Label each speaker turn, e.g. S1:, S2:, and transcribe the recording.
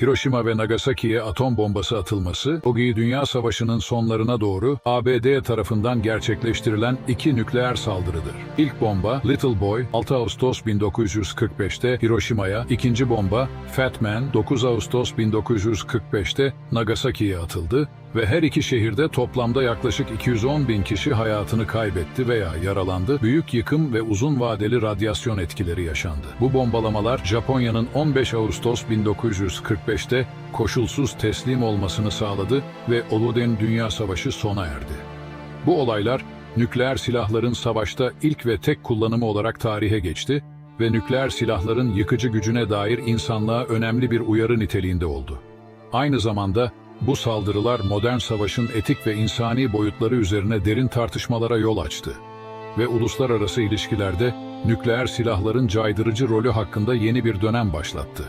S1: Hiroşima ve Nagasaki'ye atom bombası atılması, Ogi Dünya Savaşı'nın sonlarına doğru ABD tarafından gerçekleştirilen iki nükleer saldırıdır. İlk bomba Little Boy 6 Ağustos 1945'te Hiroşima'ya, ikinci bomba Fat Man 9 Ağustos 1945'te Nagasaki'ye atıldı ve her iki şehirde toplamda yaklaşık 210 bin kişi hayatını kaybetti veya yaralandı. Büyük yıkım ve uzun vadeli radyasyon etkileri yaşandı. Bu bombalamalar Japonya'nın 15 Ağustos 1945'te koşulsuz teslim olmasını sağladı ve Oluden Dünya Savaşı sona erdi. Bu olaylar nükleer silahların savaşta ilk ve tek kullanımı olarak tarihe geçti ve nükleer silahların yıkıcı gücüne dair insanlığa önemli bir uyarı niteliğinde oldu. Aynı zamanda bu saldırılar modern savaşın etik ve insani boyutları üzerine derin tartışmalara yol açtı ve uluslararası ilişkilerde nükleer silahların caydırıcı rolü hakkında yeni bir dönem başlattı.